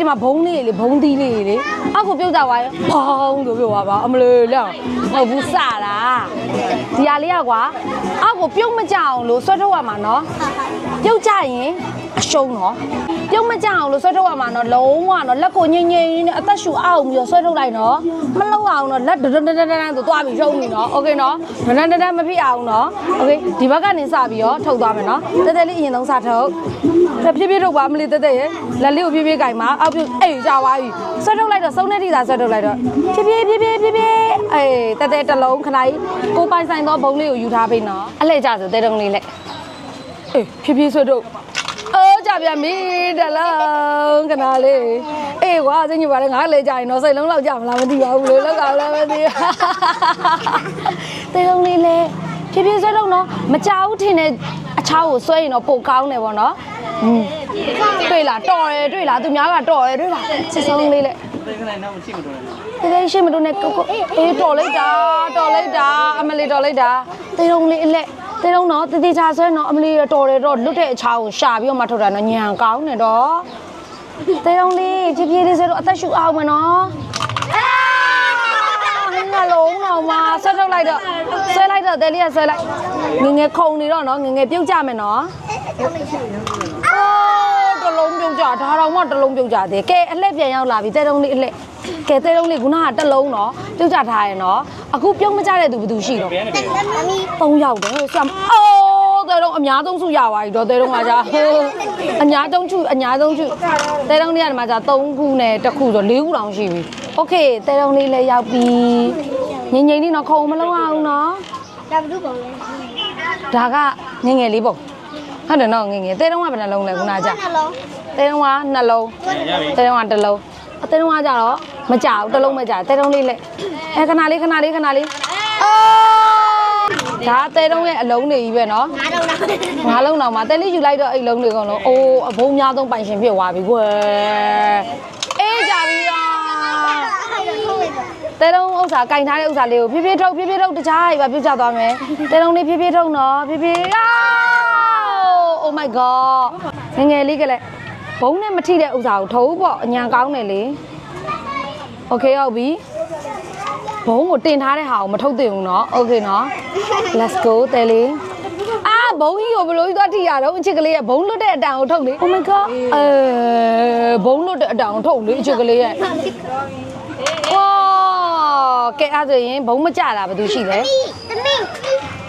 ဒီမှာဘုံလေးလေဘုံသီးလေးလေအောက်ကိုပြုတ်ကြသွားရင်ဘောင်းဆိုပြုတ်သွားပါအမလေးလက်ဟုတ်ဘူးစတာဒီဟာလေးကကွာအောက်ကိုပြုတ်မကြအောင်လို့ဆွဲထုတ်ရမှာနော်ပြုတ်ကြရင် အရှုံးနော်ပြုတ်မကြအောင်လို့ဆွဲထုတ်ရမှာနော်လုံးဝနော်လက်ကိုငိမ့်ငိမ့်နဲ့အသက်ရှူအောင်ပြီးတော့ဆွဲထုတ်လိုက်နော်မလောက်အောင်နော်လက်ဒဒဒဒဒဆိုသွားပြီးရှုံးပြီနော်โอเคနော်ဒဒဒဒမဖြစ်အောင်နော်โอเคဒီဘက်ကနေစပြီးတော့ထုတ်သွားမယ်နော်တဲတဲလေးအရင်ဆုံးစထုတ်ဖြည်းဖြည်းထုတ်ပါမလေးတဲတဲရဲ့လက်လေးကိုဖြည်းဖြည်းကင်ပါအောက်ပြုတ်အေးကြသွားပြီဆွဲထုတ်လိုက်တော့စုံတဲ့ထိသာဆွဲထုတ်လိုက်တော့ဖြည်းဖြည်းဖြည်းဖြည်းဖြည်းဖြည်းအေးတဲတဲတစ်လုံးခဏကြီးကိုပိုင်ဆိုင်သောဘုံလေးကိုယူထားပေးနော်အလှည့်ကြဆိုတဲတုံးလေးလက်အေးဖြည်းဖြည်းဆွဲထုတ် အော် ကြပြန်ပြီတလုံးခဏလေးအေးကွာစင်ကြီးပါလေငါလည်းကြရင်တော့စိတ်လုံးလောက်ကြမလားမသိပါဘူးလေလောက်ကောင်လည်းမသိတေလုံးလေးလေဖြည်းဖြည်းဆွဲလုံးတော့မကြောက်ထင်တဲ့အချောင်းကိုဆွဲရင်တော့ပိုကောင်းတယ်ပေါ့နော်တွေ့လားတော်တယ်တွေ့လားသူများကတော်တယ်တွေ့လားချစ်ဆုံးလေးလေတေးရှိမတော်နဲ့ကိုကိုအေးတော်လိုက်တာတော်လိုက်တာအမလီတော်လိုက်တာတေးလုံးလေးအလက် တေလုံးနော်တေးသေးချာဆွဲနော်အမလီတော်တယ်တော့လွတ်တဲ့အချားကိုရှာပြီးတော့မှထုတ်တာနော်ညံကောင်းတယ်တော့တေုံလေးဖြည်းဖြည်းလေးဆိုတော့အသက်ရှူအောင်မနော်အာငါလုံးတော့မှာဆွဲထုတ်လိုက်တော့ဆွဲလိုက်တော့တဲလေးကဆွဲလိုက်ငငယ်ခုံနေတော့နော်ငငယ်ပြုတ်ကြမယ်နော်အော်တလုံးပြုတ်ကြဒါတော့မှတလုံးပြုတ်ကြသေးကဲအလှည့်ပြန်ရောက်လာပြီတဲတုံးလေးအလှည့် ကဲသေးလုံးလေးခုနကတစ်လုံးတော့ပြုတ်ကြထားရယ်နော်အခုပြုတ်မကြတဲ့သူဘယ်သူရှိတော့ပုံရောက်တယ်ဆရာအိုးသေးလုံးအများဆုံးစုရပါပြီတော့သေးလုံးကကြာအများဆုံးချူအများဆုံးချူသေးလုံးလေးကဒီမှာကြာ3ခုနဲ့တစ်ခုဆို4ခုတောင်ရှိပြီโอเคသေးလုံးလေးလည်းရောက်ပြီငိမ့်ငိမ့်လေးနော်ခုံမလုံးအောင်နော်ဒါဘုဒ္ဓပုံလဲဒါကငငယ်လေးပုံဟုတ်တယ်နော်ငငယ်တဲတုံးကဘယ်နှလုံးလဲခုနကကြတဲတုံးကနှလုံးတဲတုံးကတစ်လုံးအဲတဲတုံးကကြတော့ မကြဘူးတစ်လုံးမကြတဲတော့လေးလက်အဲခဏလေးခဏလေးခဏလေးအော်ဒါတဲတော့ရဲ့အလုံးတွေကြီးပဲနော်ငါတော့လားငါးလုံးတော့မှတဲလေးယူလိုက်တော့အိတ်လုံးတွေကုန်လုံးအိုးအဘုံများဆုံးပိုင်ရှင်ဖြစ်သွားပြီကွယ်အေးကြပြီလားတဲလုံးဥစ္စာကင်ထားတဲ့ဥစ္စာလေးကိုဖြည်းဖြည်းထုတ်ဖြည်းဖြည်းထုတ်တခြားကြီးပါပြစ်ကြသွားမယ်တဲလုံးလေးဖြည်းဖြည်းထုတ်နော်ဖြည်းဖြည်းအာ Oh my god ငယ်ငယ်လေးကလည်းဘုံနဲ့မထိတဲ့ဥစ္စာကိုထုတ်ပေါ့အညာကောင်းတယ်လေ Okay ဟုတ်ပြီဘုံကိုတင်ထားတဲ့ဟာကိုမထုတ်သင့်ဘူးเนาะ Okay เนาะ Let's go တဲလေး အာဘုံကြီးကိုဘယ်လိုကြီးသွားထိရတော့အချစ်ကလေးရဲ့ဘုံလွတ်တဲ့အတန်ကိုထုတ်လေ Oh my god အဲဘုံလွတ်တဲ့အတန်ကိုထုတ်လေအချစ်ကလေးရဲ့ဝါကဲအဲ့ဒါဆိုရင်ဘုံမကြတာဘာလို့ရှိလဲ သမီး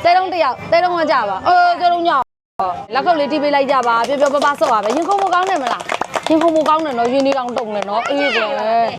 တဲတုံးတစ်ယောက်တဲတုံးကကြပါအေးတဲတုံးညောက်လက်ခုပ်လေးတီးပေးလိုက်ကြပါပြပြပပဆော့ပါပဲရင်ခုံမကောင်းတယ်မလားရင်ခုံမကောင်းတယ်နော်ရင်းနေတောင်တုံတယ်နော်အေးကွယ်